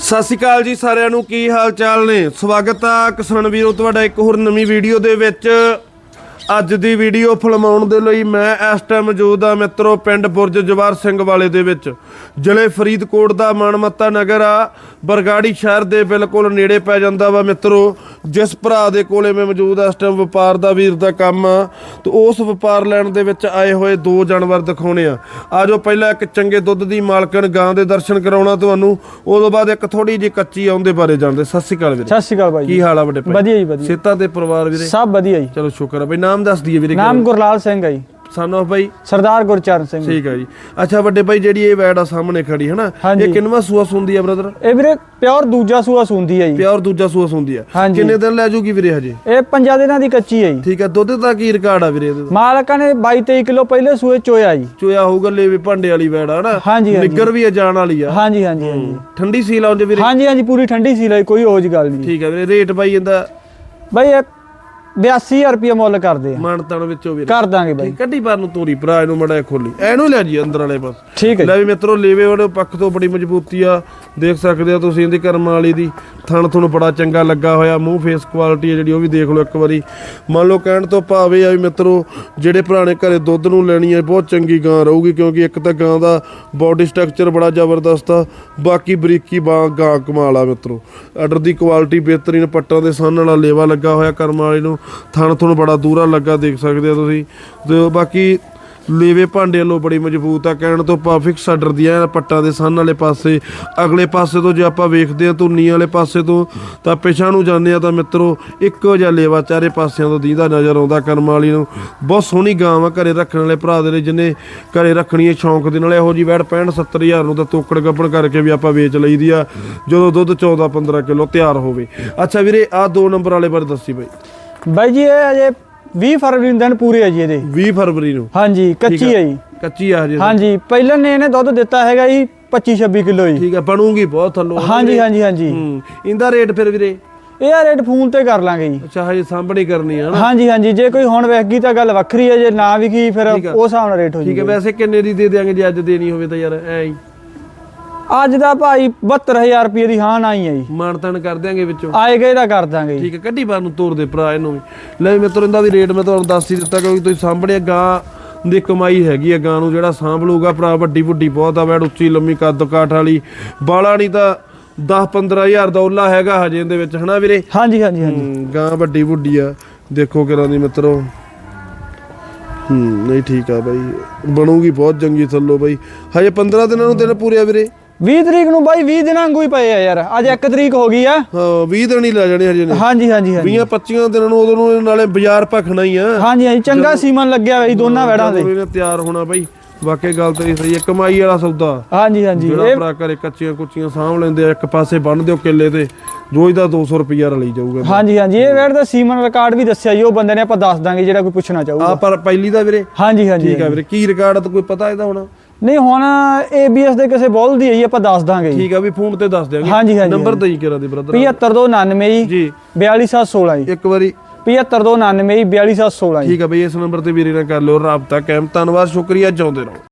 ਸਤਿ ਸ਼੍ਰੀ ਅਕਾਲ ਜੀ ਸਾਰਿਆਂ ਨੂੰ, ਕੀ ਹਾਲ ਚਾਲ ਨੇ? ਸਵਾਗਤ ਆ ਕਿਸਾਨ ਵੀਰੋ, ਤੁਹਾਡਾ ਇੱਕ ਹੋਰ ਨਵੀਂ ਵੀਡੀਓ ਦੇ ਵਿੱਚ। ਅੱਜ ਦੀ ਵੀਡੀਓ ਫਿਲਮਾਉਣ ਦੇ ਲਈ ਮੈਂ ਇਸ ਟਾਈਮ ਮੌਜੂਦ ਆ ਮਿੱਤਰੋ, ਪਿੰਡ ਬੁਰਜ ਜਵਾਰ ਸਿੰਘ ਵਾਲੇ ਦੇ ਵਿੱਚ। ਜ਼ਿਲ੍ਹੇ ਫਰੀਦਕੋਟ ਦਾ ਮਾਨਮੱਤਾ ਨਗਰ ਆ। ਬਰਗਾੜੀ ਸ਼ਹਿਰ ਦੇ ਬਿਲਕੁਲ ਨੇੜੇ ਪੈ ਜਾਂਦਾ ਵਾ ਮਿੱਤਰੋ। ਜਿਸ ਭਰਾ ਦੇ ਕੋਲੇ ਮੈਂ ਮੌਜੂਦ ਆ ਇਸ ਟਾਈਮ ਵਪਾਰ ਦਾ ਵੀਰ ਦਾ ਕੰਮ ਆ ਤੇ ਉਸ ਵਪਾਰ ਲੈਣ ਦੇ ਵਿੱਚ ਆਏ ਹੋਏ ਦੋ ਜਾਨਵਰ ਦਿਖਾਉਣੇ ਆ। ਆਜੋ ਪਹਿਲਾਂ ਇੱਕ ਚੰਗੇ ਦੁੱਧ ਦੀ ਮਾਲਕਣ ਗਾਂ ਦੇ ਦਰਸ਼ਨ ਕਰਾਉਣਾ ਤੁਹਾਨੂੰ ਉਦੋਂ ਬਾਅਦ ਇੱਕ ਥੋੜੀ ਜਿਹੀ ਕੱਚੀ ਆ ਉਹਦੇ ਬਾਰੇ ਜਾਣਦੇ। ਸਤਿ ਸ਼੍ਰੀ ਅਕਾਲ ਵੀਰੇ। ਸਤਿ ਸ਼੍ਰੀ ਅਕਾਲ ਬਾਈ ਜੀ। ਕੀ ਹਾਲ ਆ ਵੱਡੇ ਭਾਈ? ਵਧੀਆ ਜੀ ਵਧੀਆ। ਸੇਤਾ ਤੇ ਪਰਿਵਾਰ ਵੀਰੇ? ਸਭ ਵਧੀਆ ਜੀ। ਚਲੋ ਸ਼ੁਕਰ ਆ। ਬਈ ਨਾਮ ਦੱਸ ਦਈਏ ਵੀਰੇ ਨਾਮ ਗੁਰਲਾਲ ਸਿੰਘ ਹੈ ਜੀ। ਸਨ ਆਫ ਬਾਈ? ਸਰਦਾਰ ਗੁਰਚਰਨ ਸਿੰਘ ਠੀਕ ਆ ਜੀ। ਅੱਛਾ ਵੱਡੇ ਭਾਈ ਜਿਹੜੀ ਇਹ ਵੈਡ ਆ ਸਾਹਮਣੇ ਖੜੀ ਹੈ ਨਾ। ਇਹ ਕਿੰਨਵਾ ਸੂਆ ਸੁੰਦੀ ਆ ਬ੍ਰਦਰ ਇਹ ਵੀਰੇ ਪਿਓਰ ਦੂਜਾ ਸੂਆ ਸੁੰਦੀ ਹੈ ਜੀ। ਪਿਓਰ ਦੂਜਾ ਸੂਆ ਸੁੰਦੀ ਆ। ਕਿੰਨੇ ਦਿਨ ਲੈ ਜੂਗੀ ਵੀਰੇ ਹਜੇ? ਇਹ ਪੰਜਾਂ ਦਿਨਾਂ ਦੀ ਕੱਚੀ ਹੈ ਜੀ। ਠੀਕ ਆ ਦੁੱਧ ਦਾ ਕੀ ਰਿਕਾਰਡ ਆ ਵੀਰੇ ਇਹਦੇ ਦਾ? ਮਾਲਕਾਂ ਨੇ 22 23 ਕਿਲੋ ਪਹਿਲੇ ਸੂਏ ਚੋਇਆ ਜੀ। ਚੋਇਆ ਹੋਊਗਾ ਲੇਵੇ ਭਾਂਡੇ ਵਾਲੀ ਵੈਡ ਆ ਨਾ। ਨਿੱਗਰ ਵੀ ਆ ਜਾਣ ਵਾਲੀ ਆ। ਹਾਂਜੀ ਹਾਂਜੀ ਹਾਂਜੀ। ਠੰਡੀ ਸੀਲ ਆਉਂਦੇ ਵੀਰੇ? ਹਾਂਜੀ ਹਾਂਜੀ ਪੂਰੀ ਠੰਡੀ ਸੀ ਲਈ ਕੋਈ ਹੋਜ ਗੱਲ ਨਹੀਂ। ਠੀਕ ਆ ਵੀਰੇ ਰੇਟ ਬਾਈ ਇਹਦਾ? ਬਾਈ 82000 ਰੁਪਏ ਮੁੱਲ ਕਰਦੇ ਆ। ਮਾਨਤਾਨ ਵਿੱਚੋਂ ਵੀਰੇ ਕਰ ਦਾਂਗੇ ਬਾਈ। ਕੱਢੀ ਬਾਰ ਨੂੰ ਤੋਰੀ ਭਰਾ ਇਹਨੂੰ ਮੜਾ ਖੋਲੀ। ਐਨੂੰ ਲੈ ਜੀ ਅੰਦਰ ਵਾਲੇ ਪਾਸ। ਠੀਕ ਹੈ ਲੈ ਵੀ ਮਿੱਤਰੋ ਲੇਵੇ ਵਾਲੇ ਪੱਖ ਤੋਂ ਬੜੀ ਮਜ਼ਬੂਤੀ ਆ। ਦੇਖ ਸਕਦੇ ਹੋ ਤੁਸੀਂ ਇਹਦੀ ਕਰਮ ਵਾਲੀ ਦੀ। ਥਣ ਤੁਹਾਨੂੰ ਬੜਾ ਚੰਗਾ ਲੱਗਾ ਹੋਇਆ। ਮੂੰਹ ਫੇਸ ਕੁਆਲਿਟੀ ਹੈ ਜਿਹੜੀ ਉਹ ਵੀ ਦੇਖ ਲਓ ਇੱਕ ਵਾਰੀ। ਮੰਨ ਲਓ ਕਹਿਣ ਤੋਂ ਭਾਵੇਂ ਆ ਵੀ ਮਿੱਤਰੋ ਜਿਹੜੇ ਪੁਰਾਣੇ ਘਰੇ ਦੁੱਧ ਨੂੰ ਲੈਣੀ ਹੈ ਬਹੁਤ ਚੰਗੀ ਗਾਂ ਰਹੂਗੀ ਕਿਉਂਕਿ ਇੱਕ ਤਾਂ ਗਾਂ ਦਾ ਬਾਡੀ ਸਟਰਕਚਰ ਬੜਾ ਜ਼ਬਰਦਸਤ ਆ। ਬਾਕੀ ਬਰੀਕੀ ਬਾ ਗਾਂ ਕਮਾਲ ਆ ਮਿੱਤਰੋ। ਆਰਡਰ ਦੀ ਕੁਆਲਿਟੀ ਬਿਹਤਰੀਨ ਪੱਟਾਂ ਦੇ ਸਾਹਮਣੇ ਵਾਲਾ ਲੇਵਾ ਲੱਗਾ ਹੋਇਆ ਕਰਮ ਵਾਲੇ ਨੂੰ। ਥਣ ਤੁਹਾਨੂੰ ਬੜਾ ਦੂਰਾ ਲੱਗਾ ਦੇਖ ਸਕਦੇ ਹੋ ਤੁਸੀਂ। ਤੇ ਬਾਕੀ ਲੇਵੇ ਭਾਂਡੇ ਵੱਲੋਂ ਬੜੀ ਮਜ਼ਬੂਤ ਆ, ਕਹਿਣ ਤੋਂ ਪਾ ਫਿਕਸ ਆਰਡਰ ਦੀਆਂ ਪੱਟਾਂ ਦੇ ਸਨ ਵਾਲੇ ਪਾਸੇ, ਅਗਲੇ ਪਾਸੇ ਤੋਂ ਜੇ ਆਪਾਂ ਵੇਖਦੇ ਆ ਧੁੰਨੀ ਵਾਲੇ ਪਾਸੇ ਤੋਂ, ਤਾਂ ਪਿਛਾਂ ਨੂੰ ਜਾਂਦੇ ਆ ਤਾਂ ਮਿੱਤਰੋ, ਇੱਕੋ ਜਿਹਾ ਲੇਵਾ ਚਾਰੇ ਪਾਸਿਆਂ ਤੋਂ ਦੀਦਾ ਨਜ਼ਰ ਆਉਂਦਾ ਕਰਮ ਵਾਲੀ ਨੂੰ। ਬਹੁਤ ਸੋਹਣੀ ਗਾਂ ਆ ਘਰੇ ਰੱਖਣ ਵਾਲੇ ਭਰਾ ਦੇ ਲਈ ਜਿਹਨੇ ਘਰੇ ਰੱਖਣੀ ਹੈ ਸ਼ੌਂਕ ਦੇ ਨਾਲ, ਇਹੋ ਜੀ ਵੈੜ 65 70000 ਨੂੰ ਤਾਂ ਤੋਕੜ ਗੱਪਣ ਕਰਕੇ ਵੀ ਆਪਾਂ ਵੇਚ ਲਈਦੀ ਆ, ਜਦੋਂ ਦੁੱਧ 14 15 ਕਿਲੋ ਤਿਆਰ ਹੋਵੇ। ਅੱਛਾ ਵੀਰੇ ਆ ਦੋ ਨੰਬਰ ਵਾਲੇ ਬਾਰੇ ਦੱਸੀ ਬਾਈ। ਬਾਈ ਜੀ ਇਹ ਅਜੇ 20 ਫਰਵਰੀ ਨੂੰ ਦਿਨ ਪੂਰੇ ਹੈ ਜੀ ਇਹਦੇ। 20 ਫਰਵਰੀ ਨੂੰ। ਹਾਂਜੀ ਕੱਚੀ ਹੈ ਜੀ। ਕੱਚੀ ਆ ਹਜੇ ਹਾਂਜੀ ਪਹਿਲਾਂ ਨੇ ਇਹਨੇ ਦੁੱਧ ਦਿੱਤਾ ਹੈਗਾ ਜੀ 25 26 ਕਿਲੋ ਜੀ। ਠੀਕ ਆ ਬਣੂਗੀ ਬਹੁਤ ਥੱਲੋਂ। ਹਾਂਜੀ ਹਾਂਜੀ ਹਾਂਜੀ। ਹੂੰ ਇਹਦਾ ਰੇਟ ਫਿਰ ਵੀਰੇ? ਇਹ ਆ ਰੇਟ ਫੋਨ ਤੇ ਕਰ ਲਾਂਗੇ ਜੀ। ਅੱਛਾ ਹਜੇ ਸਾਂਭਣੀ ਕਰਨੀ ਆ ਨਾ। ਹਾਂਜੀ ਹਾਂਜੀ ਜੇ ਕੋਈ ਹੁਣ ਵੇਖ ਗਈ ਤਾਂ ਗੱਲ ਵੱਖਰੀ ਹੈ ਜੇ ਨਾ ਵਿਕੀ ਫਿਰ ਆ। ਉਸ ਹਿਸਾਬ ਨਾਲ ਰੇਟ ਹੋ ਠੀਕ ਹੈ ਵੈਸੇ ਕਿੰਨੇ ਦੀ ਦੇ ਦਿਆਂਗੇ ਜੇ ਅੱਜ ਦੇਣੀ ਹੋਵੇ ਤਾਂ ਯਾਰ ਐ ਹੀ। ਅੱਜ ਦਾ ਭਾਈ 72000 ਰੁਪਏ ਦੀ ਹਾਂ ਆਈ ਹੈ ਜੀ। ਮਾਨਤਨ ਕਰ ਦਿਆਂਗੇ ਵਿੱਚੋਂ। ਆਏ ਗਏ ਦਾ ਕਰ ਦਾਂਗੇ ਜੀ। ਠੀਕ ਹੈ ਕੱਢੀ ਬਾਰ ਨੂੰ ਤੋਰ ਦੇ ਭਰਾ ਇਹਨੂੰ ਵੀ। ਲੈ ਵੀ ਮਿੱਤਰ ਇਹਦਾ ਵੀ ਰੇਟ ਮੈਂ ਤੁਹਾਨੂੰ ਦੱਸ ਹੀ ਦਿੱਤਾ ਕਿਉਂਕਿ ਤੁਸੀਂ ਸਾਂਭਣਿਆ ਗਾਂ ਦੀ ਕਮਾਈ ਹੈਗੀ ਆ ਗਾਂ ਨੂੰ ਜਿਹੜਾ ਸਾਂਭ ਲੂਗਾ ਭਰਾ ਵੱਡੀ ਵੱਡੀ ਬਹੁਤ ਆ ਵੈੜ ਉੱਚੀ ਲੰਮੀ ਕੱਦ ਕਾਠ ਵਾਲੀ। ਬਾਲਾ ਨਹੀਂ ਤਾਂ 10 15000 ਦਾ ਉੱਲਾ ਹੈਗਾ ਹਜੇ ਇਹਦੇ ਵਿੱਚ ਹਨਾ ਵੀਰੇ? ਹਾਂਜੀ ਹਾਂਜੀ ਹਾਂਜੀ। ਗਾਂ ਵੱਡੀ ਵੱਡੀ ਆ। ਦੇਖੋ ਕਿਰਾਂ ਦੀ ਮਿੱਤਰੋ। ਹੂੰ ਨਹੀਂ ਠੀਕ ਆ ਬਾਈ। ਬਣੂਗੀ ਬਹੁਤ ਚੰਗੀ ਥੱਲੋ ਬਾਈ। ਹਜੇ 15 ਦਿਨਾਂ ਨੂੰ ਦਿਨ ਪੂਰੇ ਆ ਵੀਰੇ। 20 ਤਰੀਕ ਨੂੰ ਬਾਈ 20 ਦਿਨਾਂ ਵਾਂਗੂ ਹੀ ਪਏ ਆ ਯਾਰ। ਅੱਜ 1 ਤਰੀਕ ਹੋ ਗਈ ਆ। ਹਾਂ 20 ਦਿਨ ਹੀ ਲੈ ਜਾਣੇ ਹਜੇ ਨੇ। ਹਾਂਜੀ ਹਾਂਜੀ ਹਾਂਜੀ। 20 25 ਦਿਨਾਂ ਨੂੰ ਉਦੋਂ ਨੂੰ ਨਾਲੇ ਬਾਜ਼ਾਰ ਭਖਣਾ ਹੀ ਆ। ਹਾਂਜੀ ਹਾਂਜੀ ਚੰਗਾ ਸੀਮਨ ਲੱਗਿਆ ਬਈ ਦੋਨਾਂ ਵੈੜਾਂ ਦੇ ਇਹਨੇ ਤਿਆਰ ਹੋਣਾ ਬਾਈ ਵਾਕਈ ਗੱਲ ਤੇਰੀ ਸਹੀ ਹੈ ਕਮਾਈ ਵਾਲਾ ਸੌਦਾ। ਹਾਂਜੀ ਹਾਂਜੀ। ਜਿਹੜਾ ਭਰਾ ਘਰੇ ਕੱਚੀਆਂ ਕੁੱਚੀਆਂ ਸਾਂਭ ਲੈਂਦੇ ਆ ਇੱਕ ਪਾਸੇ ਬੰਨ ਦਿਓ ਕਿੱਲੇ ਤੇ ਰੋਜ਼ ਦਾ 200 ਰੁਪਈਆ ਰਲੀ ਜਾਊਗਾ। ਹਾਂਜੀ ਹਾਂਜੀ ਇਹ ਵੈੜ ਦਾ ਸੀਮਨ ਰਿਕਾਰਡ ਵੀ ਦੱਸਿਆ ਜੀ ਉਹ ਬੰਦੇ ਨੇ ਆਪਾਂ ਦੱਸ ਦਾਂਗੇ ਜਿਹੜਾ ਕੋਈ ਪੁੱਛਣਾ ਚਾਹੂਗਾ। ਆ ਪਰ ਪਹਿਲੀ ਦਾ ਵੀਰੇ। ਹਾਂਜੀ ਹਾਂਜੀ ਠੀਕ ਆ ਵੀਰੇ ਕੀ ਰਿਕਾਰਡ ਤਾਂ ਕੋਈ ਪਤਾ ਇਹਦਾ ਹੋਣਾ। ਨਹੀਂ ਹੁਣ ABS ਦੇ ਕਿਸੇ ਬੋਲ ਦੀ ਹੈ ਜੀ ਆਪਾਂ ਦੱਸ ਦਾਂਗੇ ਜੀ। ਠੀਕ ਆ ਵੀ ਫੋਨ ਤੇ ਦੱਸ ਦਿਆਂਗੇ। ਹਾਂਜੀ, ਹਾਂਜੀ, ਨੰਬਰ ਦਈ ਕਿਰਾ ਦੀ ਬ੍ਰਦਰ 75299 ਜੀ ਜੀ। 42716 ਜੀ। ਇੱਕ ਵਾਰੀ। 75299 ਜੀ 42716 ਜੀ। ਠੀਕ ਆ ਬਈ ਇਸ ਨੰਬਰ ਤੇ ਵੀਰੇ ਨਾਲ ਕਰ ਲਿਓ ਰਾਬਤਾ ਕਾਇਮ। ਧੰਨਵਾਦ ਸ਼ੁਕਰੀਆ ਚਾਹੁੰਦੇ ਰਹੋ।